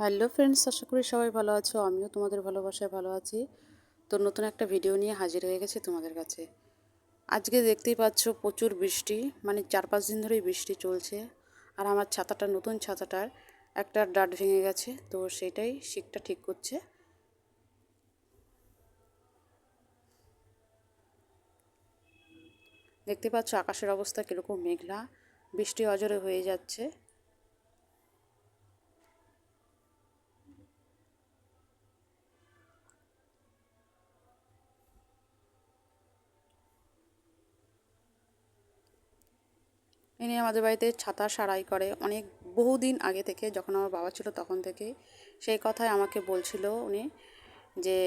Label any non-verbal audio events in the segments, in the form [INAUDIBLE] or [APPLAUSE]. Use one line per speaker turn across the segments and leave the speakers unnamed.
Hello friends, আশা করি সবাই ভালো আছো। আমিও তোমাদের ভালোবাসায় ভালো আছি। তো নতুন একটা ভিডিও নিয়ে হাজির হয়ে গেছে তোমাদের কাছে। আজকে দেখতেই পাচ্ছ প্রচুর বৃষ্টি মানে চার পাঁচ দিন ধরেই বৃষ্টি চলছে। আর আমার ছাতাটা, নতুন ছাতাটার একটা ডাট ভেঙে গেছে, তো সেটাই শিকটা ঠিক করছে। দেখতে পাচ্ছ আকাশের অবস্থা কীরকম মেঘলা, বৃষ্টি অজরে হয়ে যাচ্ছে। এনে আমাদের বাড়িতে ছাতা সারাই করে। অনেক বহুদিন আগে থেকে যখন আমার বাবা ছিল তখন থেকে সেই কথাই আমাকে বলছিল উনি যে,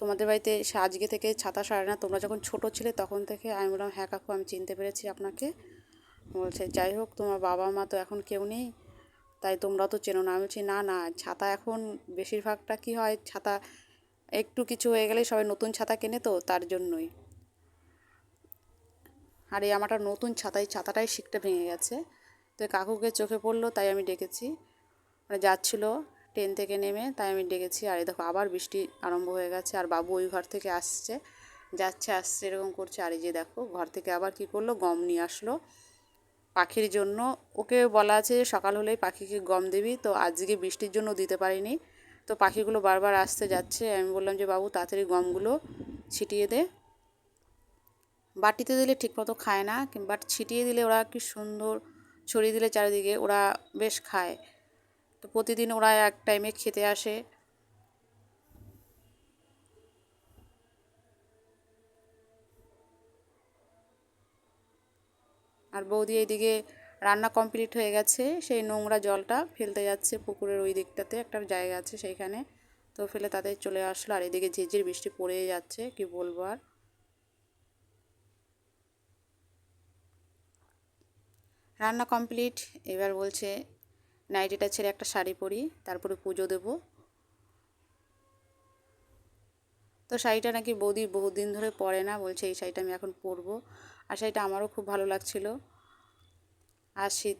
তোমাদের বাড়িতে সে আজকে থেকে ছাতা সারে না, তোমরা যখন ছোট ছিলে তখন থেকে? আমি বললাম হ্যাঁ কাকু, আমি চিনতে পেরেছি আপনাকে। বলছে, যাই হোক, তোমার বাবা মা তো এখন কেউ নেই, তাই তোমরা তো চেনো না। আমি বলছি, না না, ছাতা এখন বেশিরভাগটা কী হয়, ছাতা একটু কিছু হয়ে গেলে সবাই নতুন ছাতা কেনে তো, তার জন্যই। আর এই আমারটা নতুন ছাতাই ছাতাটাই শিকটা ভেঙে গেছে। তো কাকুকে চোখে পড়ল, তাই আমি ডেকেছি। মানে যাচ্ছিল, ট্রেন থেকে নেমে, তাই আমি ডেকেছি। আর এই দেখো, আবার বৃষ্টি আরম্ভ হয়ে গেছে, আর বাবু ওই ঘর থেকে আসছে, যাচ্ছে, আসছে, এরকম করছে। আর এই যে দেখো, ঘর থেকে আবার কি করল, গম নিয়ে আসলো পাখির জন্য। ওকে বলা আছে যে, সকাল হলেই পাখিকে গম দিবি, তো আজকে বৃষ্টির জন্য দিতে পারিনি। তো পাখিগুলো বারবার আসতে যাচ্ছে। আমি বললাম যে, বাবু, তাড়াতাড়ি গমগুলো ছিটিয়ে দে। বাটিতে দিলে ঠিকমতো খায় না বাট ছিটিয়ে দিলে ওরা কি সুন্দর ছড়িয়ে দিলে চারিদিকে ওরা বেশ খায়। তো প্রতিদিন ওরা এক টাইমে খেতে আসে। আর বৌদি এইদিকে রান্না কমপ্লিট হয়ে গেছে, সেই নোংরা জলটা ফেলতে যাচ্ছে পুকুরের ওই দিকটাতে, একটা জায়গা আছে সেইখানে। তো ফেলে তাদের চলে আসলো, আর এদিকে ঝিরঝির বৃষ্টি পড়ে যাচ্ছে, কি বলব আর। রান্না কমপ্লিট, এবার বলছে নাইটিটা ছেড়ে একটা শাড়ি পরি, তারপরে পুজো দেব। তো শাড়িটা নাকি বৌদি বহুদিন ধরে পরে না, বলছে এই শাড়িটা আমি এখন পরবো। আর শাড়িটা আমারও খুব ভালো লাগছিল। আর শীত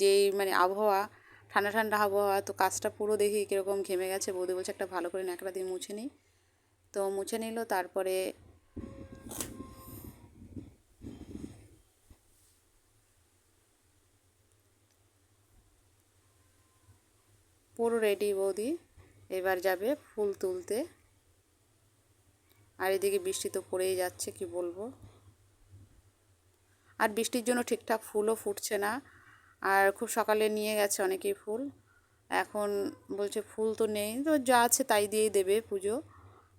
যেই মানে আবহাওয়া, ঠান্ডা ঠান্ডা আবহাওয়া, তো কাজটা পুরো দেখি কীরকম ঘেমে গেছে। বৌদি বলছে একটা ভালো করে ন্যাকড়া দিয়ে মুছে নিই তো মুছে নিল, তারপরে পুরো রেডি বৌদি। এবার যাবে ফুল তুলতে। আর এদিকে বৃষ্টি তো পড়েই যাচ্ছে, কি বলব? আর বৃষ্টির জন্য ঠিকঠাক ফুলও ফুটছে না। আর খুব সকালে নিয়ে গেছে অনেকেই ফুল। এখন বলছে ফুল তো নেই, তো যা আছে তাই দিয়েই দেবে পুজো।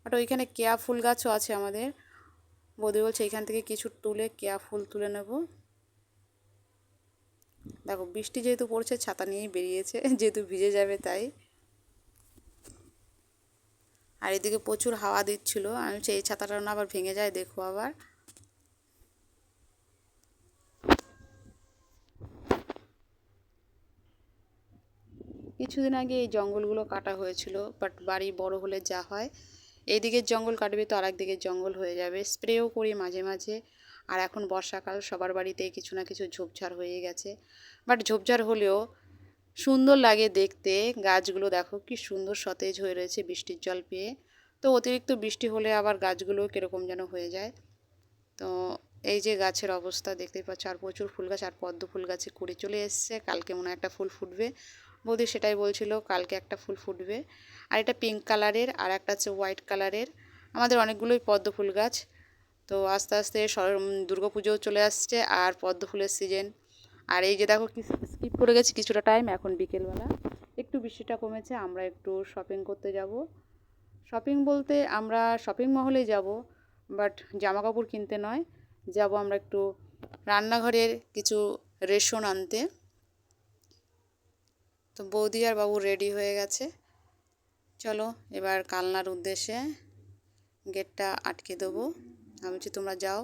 বাট ওইখানে কেয়া ফুল গাছও আছে আমাদের। বৌদি বলছে এখান থেকে কিছু তুলে কেয়া ফুল তুলে নেব। দেখো, বৃষ্টি যেহেতু পড়ছে, ছাতা নিয়েই বেরিয়েছে, [LAUGHS] যেহেতু ভিজে যাবে তাই। আর এদিকে প্রচুর হাওয়া দিচ্ছিল, আমি সেই ছাতাটা না আবার ভেঙে যায়, দেখো আবার। কিছুদিন আগে এই জঙ্গলগুলো কাটা হয়েছিল বাট বাড়ি বড় হলে যা হয়। এই দিকের জঙ্গল কাটবে তো আরেক দিকের জঙ্গল হয়ে যাবে। স্প্রেও করি মাঝে মাঝে। আর এখন বর্ষাকাল, সবার বাড়িতে কিছু না কিছু ঝোপঝাড় হয়ে গেছে। বাট ঝোপঝাড় হলেও সুন্দর লাগে দেখতে। গাছগুলো দেখো কি সুন্দর সতেজ হয়ে রয়েছে বৃষ্টির জল পেয়ে। তো অতিরিক্ত বৃষ্টি হলে আবার গাছগুলো কীরকম যেন হয়ে যায়। তো এই যে গাছের অবস্থা দেখতেই পাচ্ছ, আর প্রচুর ফুল গাছ, আর পদ্ম ফুল গাছে কুড়ে চলে এসছে। কালকে মনে একটা ফুল ফুটবে। বৌদি সেটাই বলছিল, কালকে একটা ফুল ফুটবে। আর এটা পিঙ্ক কালারের আর একটা হচ্ছে হোয়াইট কালারের আমাদের অনেকগুলোই পদ্ম ফুল গাছ। তো আস্তে আস্তে দুর্গা পুজোও চলে আসছে আর পদ্ম ফুলের সিজন আর এই যে দেখো স্কিপ করে গেছি কিছুটা টাইম এখন বিকেলবেলা। একটু বৃষ্টিটা কমেছে, আমরা একটু শপিং করতে যাব। শপিং বলতে আমরা শপিং মহলে যাব বাট জামা কাপড় কিনতে নয়। যাব আমরা একটু রান্নাঘরের কিছু রেশন আনতে। তো বৌদি আর বাবু রেডি হয়ে গেছে। চলো এবার কালনার উদ্দেশ্যে গেটটা আটকে দেবো। আমি বলছি, তোমরা যাও।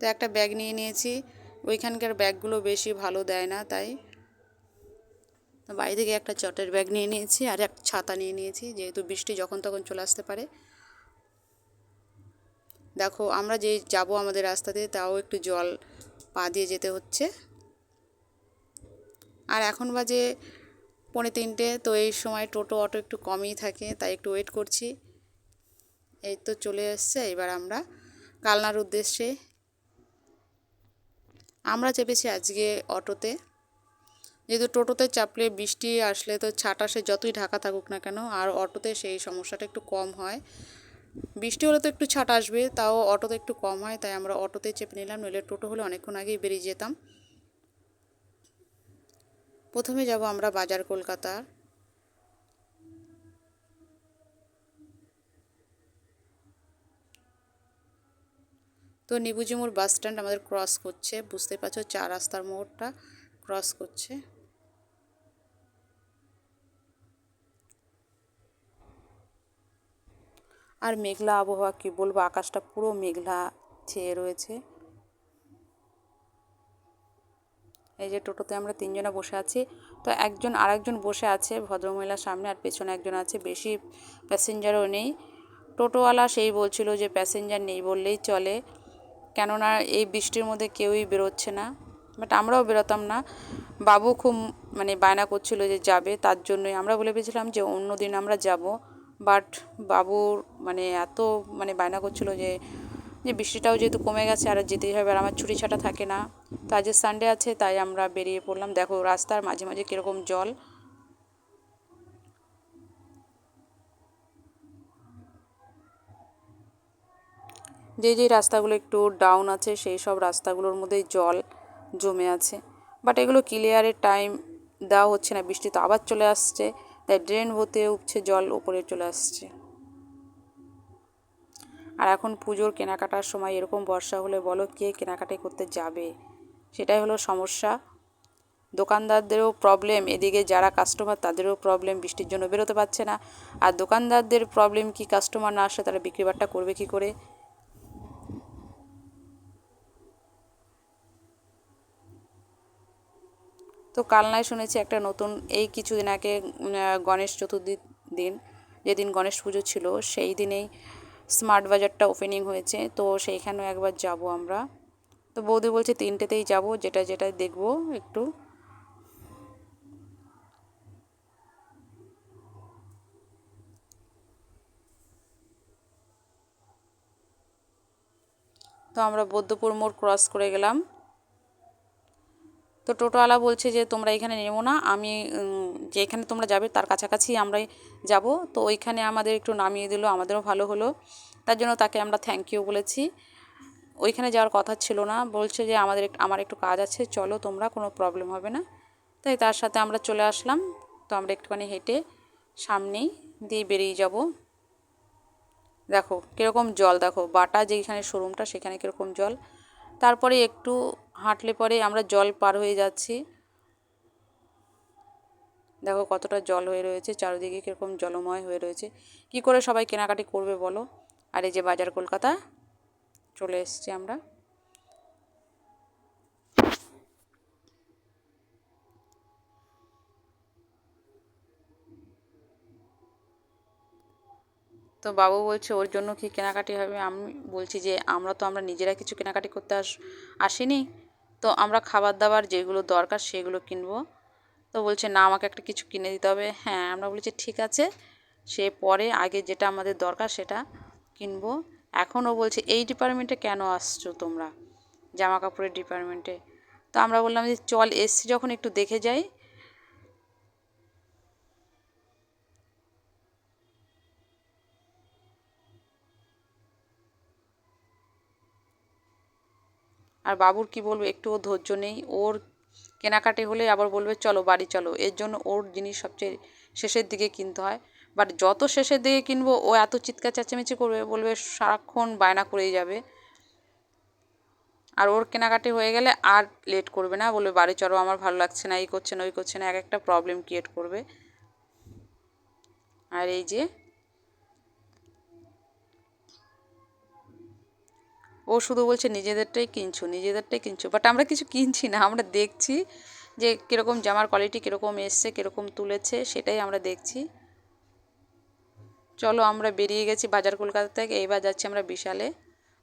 তো একটা ব্যাগ নিয়ে নিয়েছি। ওইখানকার ব্যাগগুলো বেশি ভালো দেয় না তাই। বাড়ি থেকে একটা চটের ব্যাগ নিয়ে নিয়েছি আর এক ছাতা নিয়ে নিয়েছি। যেহেতু বৃষ্টি যখন তখন চলে আসতে পারে। দেখো, আমরা যে যাব আমাদের রাস্তাতে, তাও একটু জল পা দিয়ে যেতে হচ্ছে। আর এখন বাজে পৌনে তিনটে, তো এই সময় টোটো, অটো একটু কমই থাকে, তাই একটু ওয়েট করছি। এই তো চলে এসছে, এবার আমরা কালনার উদ্দেশ্যে। আমরা চেপেছি আজকে অটোতে। যেহেতু টোটোতে চাপলে বৃষ্টি আসলে তো ছাট আসে যতই ঢাকা থাকুক না কেন, আর অটোতে সেই সমস্যাটা একটু কম হয়। বৃষ্টি হলে তো একটু ছাট আসবে, তাও অটোতে একটু কম হয়, তাই আমরা অটোতে চেপে নিলাম, নইলে টোটো হলে অনেকক্ষণ আগেই বেরিয়ে যেতাম। প্রথমে যাব আমরা বাজার কলকাতার তো নিবুজি মোড় বাস স্ট্যান্ড আমাদের ক্রস করছে, বুঝতে পারছ? চার রাস্তার মোড়টা ক্রস করছে। আর মেঘলা আবহাওয়া কি বলব? আকাশটা পুরো মেঘলা ছেয়ে রয়েছে। এই যে টোটোতে আমরা তিনজনে বসে আছি। তো একজন আরেকজন বসে আছে ভদ্রমহিলার সামনে আর পেছনে একজন আছে, বেশি প্যাসেঞ্জারও নেই। টোটোওয়ালা সেই বলছিল যে প্যাসেঞ্জার নেই বললেই চলে। কেননা এই বৃষ্টির মধ্যে কেউই বেরোচ্ছে না। বাট আমরাও বেরোতাম না। বাবু খুব মানে বায়না করছিল যে যাবে, তার জন্যই। আমরা বলে পেয়েছিলাম যে অন্য দিন আমরা যাব। বাট বাবুর মানে এত মানে বায়না করছিল যে যে বৃষ্টিটাও যেহেতু কমে গেছে, আর যেতেই হবে। আর আমার ছুটি ছাটা থাকে না। তো আজ সানডে আছে, তাই আমরা বেরিয়ে পড়লাম। দেখো রাস্তার মাঝে মাঝে কীরকম জল। যে যে রাস্তাগুলো একটু ডাউন আছে, সেই সব রাস্তাগুলোর মধ্যেই জল জমে আছে। বাট এগুলো ক্লিয়ারের টাইম দেওয়া হচ্ছে না। বৃষ্টি তো আবার চলে আসছে, তাই ড্রেন হতে উপছে জল ওপরে চলে আসছে। আর এখন পুজোর কেনাকাটার সময় এরকম বর্ষা হলে বলো কে কেনাকাটি করতে যাবে? সেটাই হলো সমস্যা। দোকানদারদেরও প্রবলেম এদিকে যারা কাস্টমার তাদেরও প্রবলেম বৃষ্টির জন্য বেরোতে পারছে না। আর দোকানদারদের প্রবলেম কি কাস্টমার না আসলে তারা বিক্রি বাট্টা করবে কি করে? তো কালনায় শুনেছি একটা নতুন, এই কিছুদিন আগে গণেশ চতুর্থীর দিন, যেদিন গণেশ পুজো ছিল, সেই দিনেই স্মার্ট বাজারটা ওপেনিং হয়েছে। তো সেইখানেও একবার যাব আমরা। তো বৌদি বলছে তিনটেতেই যাব, যেটা যেটা দেখব একটু। তো আমরা বৌদ্ধপুর মোড় ক্রস করে গেলাম। তো টোটোওয়ালা বলছে যে, তোমরা এখানে নেব না, আমি যেখানে তোমরা যাবে তার কাছাকাছি আমরাই যাব। তো ওইখানে আমাদের একটু নামিয়ে দিল, আমাদেরও ভালো হলো। তার জন্য তাকে আমরা থ্যাংক ইউ বলেছি। ওইখানে যাওয়ার কথা ছিল না, বলছে যে আমাদের আমার একটু কাজ আছে, চলো তোমরা, কোনো প্রবলেম হবে না। তাই তার সাথে আমরা চলে আসলাম, তো আমরা একটুখানি হেঁটে সামনেই দিয়ে বেরিয়ে যাব। দেখো, কীরকম জল, দেখো, বাটা যেখানে শোরুমটা সেখানে কীরকম জল। তারপরে একটু হাঁটলে পরে আমরা জল পার হয়ে যাচ্ছি। দেখো কতটা জল হয়ে রয়েছে, চারিদিকে কীরকম জলময় হয়ে রয়েছে। কি করে সবাই কেনাকাটি করবে বলো? আর এই যে বাজার কলকাতা চলে এসছি আমরা। তো বাবু বলছে, ওর জন্য কি কেনাকাটি হবে? আমি বলছি যে, আমরা তো, আমরা নিজেরা কিছু কেনাকাটি করতে আস, আসিনি। তো আমরা খাবার দাবার যেগুলো দরকার সেগুলো কিনবো। তো বলছে, না, আমাকে একটা কিছু কিনে দিতে হবে। হ্যাঁ আমরা বলছি, ঠিক আছে। সে পরে আগে যেটা আমাদের দরকার সেটা কিনবো। এখনও বলছে, এই ডিপার্টমেন্টে কেন আসছো তোমরা? জামা কাপড়ের ডিপার্টমেন্টে তো আমরা বললাম যে, চল এসছি যখন একটু দেখে যাই। আর বাবুর কি বলব, একটুও ধৈর্য নেই। ওর কেনাকাটি হলে আবার বলবে, চলো বাড়ি চলো। এর জন্য ওর জিনিস সবচেয়ে শেষের দিকে কিনতে হয়। বাট যত শেষের দিকে কিনবো, ও এত চিৎকার চেঁচামেচি করবে, বলবে সারাক্ষণ বায়না করেই যাবে। আর ওর কেনাকাটি হয়ে গেলে আর লেট করবে না, বলবে বাড়ি চলো, আমার ভালো লাগছে না, এই করছে না, ওই করছে না, এক একটা প্রবলেম ক্রিয়েট করবে। আর এই যে, ও শুধু বলছে নিজেদেরটাই কিনছো নিজেদেরটাই কিনছো। বাট আমরা কিছু কিনছি না, আমরা দেখছি যে কীরকম জামার কোয়ালিটি কীরকম এসছে, কীরকম তুলেছে, সেটাই আমরা দেখছি। চলো আমরা বেরিয়ে গেছি বাজার কলকাতা থেকে। এইবার যাচ্ছি আমরা বিশালে।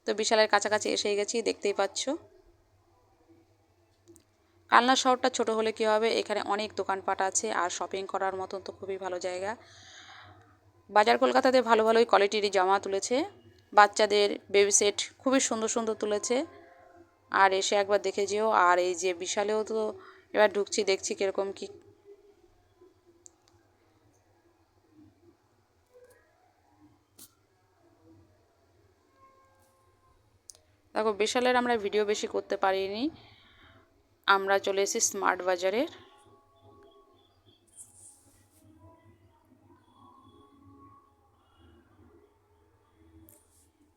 তো বিশালের কাছাকাছি এসে গেছি, দেখতেই পাচ্ছ। কালনা শহরটা ছোট হলে কী হবে? এখানে অনেক দোকানপাট আছে আর শপিং করার মতন তো খুবই ভালো জায়গা। বাজার কলকাতাতে ভালো ভালোই কোয়ালিটিরই জামা তুলেছে। বাচ্চাদের বেবি সেট খুবই সুন্দর সুন্দর তুলেছে। আর এসে একবার দেখে যেও। আর এই যে বিশালেও তো এবার ঢুকছি, দেখছি কীরকম কী দেখো বিশালের আমরা ভিডিও বেশি করতে পারিনি। আমরা চলে এসেছি স্মার্ট বাজারের।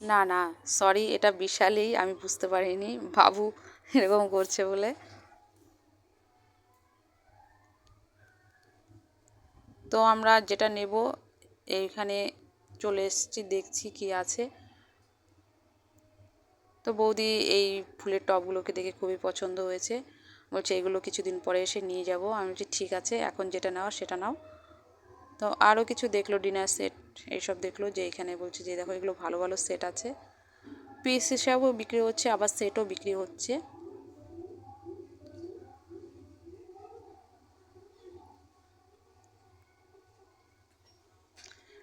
না না সরি এটা বিশালেই, আমি বুঝতে পারিনি। বাবু এরকম করছে বলে। তো আমরা যেটা নেব, এইখানে চলে এসেছি, দেখছি কি আছে। তো বৌদি এই ফুলের টবগুলোকে দেখে খুবই পছন্দ হয়েছে। বলছে, এগুলো কিছুদিন পরে এসে নিয়ে যাব। আমি বলছি, ঠিক আছে, এখন যেটা নাও সেটা নাও। তো আরও কিছু দেখল, ডিনার সেট, এইসব দেখল যে এখানে বলছে যে, দেখো, এগুলো ভালো ভালো সেট আছে। পিস হিসাবেও বিক্রি হচ্ছে, আবার সেটও বিক্রি হচ্ছে।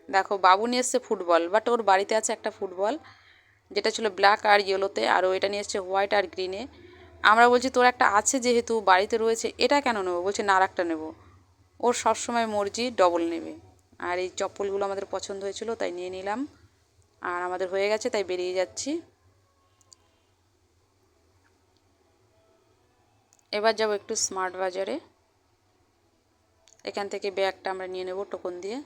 দেখো, বাবু নিয়ে এসছে ফুটবল, বাট ওর বাড়িতে আছে একটা ফুটবল। যেটা ছিল ব্ল্যাক আর ইয়েলোতে আর ওইটা নিয়ে এসছে হোয়াইট আর গ্রিনে আমরা বলছি, তোর একটা আছে যেহেতু বাড়িতে রয়েছে, এটা কেন নেব? বলছে, না আর নেব। ওর সবসময় মর্জি ডবল নেবে। আর এই চপ্পলগুলো আমাদের পছন্দ হয়েছিল, তাই নিয়ে নিলাম। আর আমাদের হয়ে গেছে, তাই বেরিয়ে যাচ্ছি। এবার যাব একটু স্মার্ট বাজারে। এখান থেকে ব্যাগটা আমরা নিয়ে নেব টোকন দিয়ে।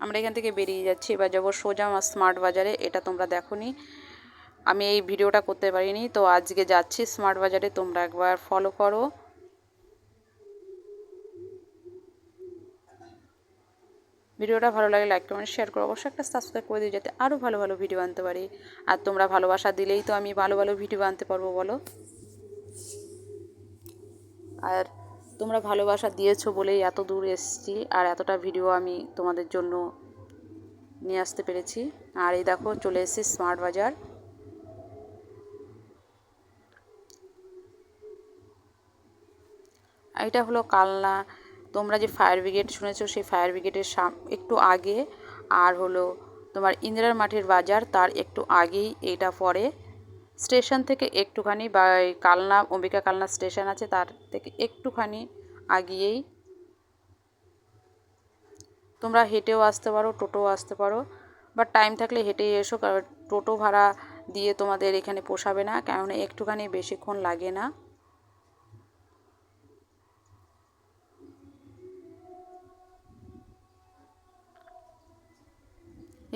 আমরা এখান থেকে বেরিয়ে যাচ্ছি, এবার যাব সোজা স্মার্ট বাজারে। এটা তোমরা দেখো আমি এই ভিডিওটা করতে পারিনি, তো আজকে যাচ্ছি স্মার্ট বাজারে, তোমরা একবার ফলো করো। ভিডিওটা ভালো লাগে লাইক কমেন্ট শেয়ার করো। অবশ্যই একটা সাবস্ক্রাইব করে দিও যাতে আরও ভালো ভালো ভিডিও আনতে পারি। আর তোমরা ভালোবাসা দিলেই তো আমি ভালো ভালো ভিডিও আনতে পারব, বলো। আর তোমরা ভালোবাসা দিয়েছ বলেই এত দূর এসেছি, আর এতটা ভিডিও আমি তোমাদের জন্য নিয়ে আসতে পেরেছি। আর এই দেখো, চলে এসেছি স্মার্ট বাজার এটা হলো কালনা। তোমরা যে ফায়ার ব্রিগেড শুনেছো, সেই ফায়ার ব্রিগেডের সাম একটু আগে। আর হলো তোমার ইন্দিরার মাঠের বাজার, তার একটু আগেই, এটা পড়ে স্টেশন থেকে একটুখানি বা কালনা, অম্বিকা কালনা স্টেশন আছে, তার থেকে একটুখানি আগিয়েই তোমরা হেঁটেও আসতে পারো, টোটোও আসতে পারো বাট টাইম থাকলে হেঁটেই এসো, কারণ টোটো ভাড়া দিয়ে তোমাদের এখানে পোষাবে না, কেননা একটুখানি বেশিক্ষণ লাগে না।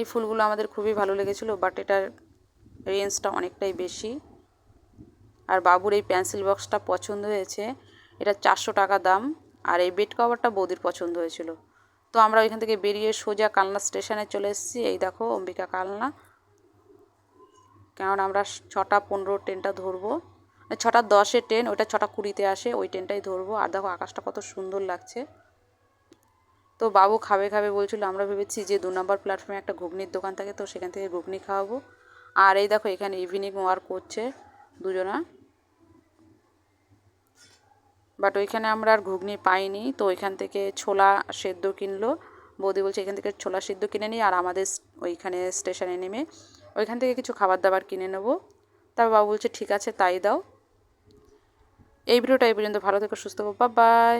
এই ফুলগুলো আমাদের খুবই ভালো লেগেছিলো বাট এটার রেঞ্জটা অনেকটাই বেশি। আর বাবুর এই পেন্সিল বক্সটা পছন্দ হয়েছে। এটা চারশো টাকা দাম। আর এই বেড কভারটা বৌদির পছন্দ হয়েছিল। তো আমরা ওইখান থেকে বেরিয়ে সোজা কালনা স্টেশনে চলে এসেছি। এই দেখো, অম্বিকা কালনা। কারণ আমরা ছটা পনেরো ট্রেনটা ধরবো। ছটা দশের ট্রেন ওইটা ছটা কুড়িতে আসে, ওই ট্রেনটাই ধরবো। আর দেখো, আকাশটা কত সুন্দর লাগছে। তো বাবু খাবে খাবে বলছিল, আমরা ভেবেছি যে দু নম্বর প্ল্যাটফর্মে একটা ঘুগনির দোকান থাকে, তো সেখান থেকে ঘুগনি খাওয়াবো। আর এই দেখো এখানে ইভিনিং ওয়ার্ক করছে দুজনা। বাট ওইখানে আমরা আর ঘুগনি পাইনি, তো ওইখান থেকে ছোলা সেদ্ধ কিনলো। বৌদি বলছে এখান থেকে ছোলা সেদ্ধ কিনে নিই আর আমাদের ওইখানে স্টেশনে নেমে ওইখান থেকে কিছু খাবার দাবার কিনে নেব। তারপর বাবু বলছে, ঠিক আছে, তাই দাও। এই ভিডিওটা এই পর্যন্ত। ভালো থেকো, সুস্থ বা বাই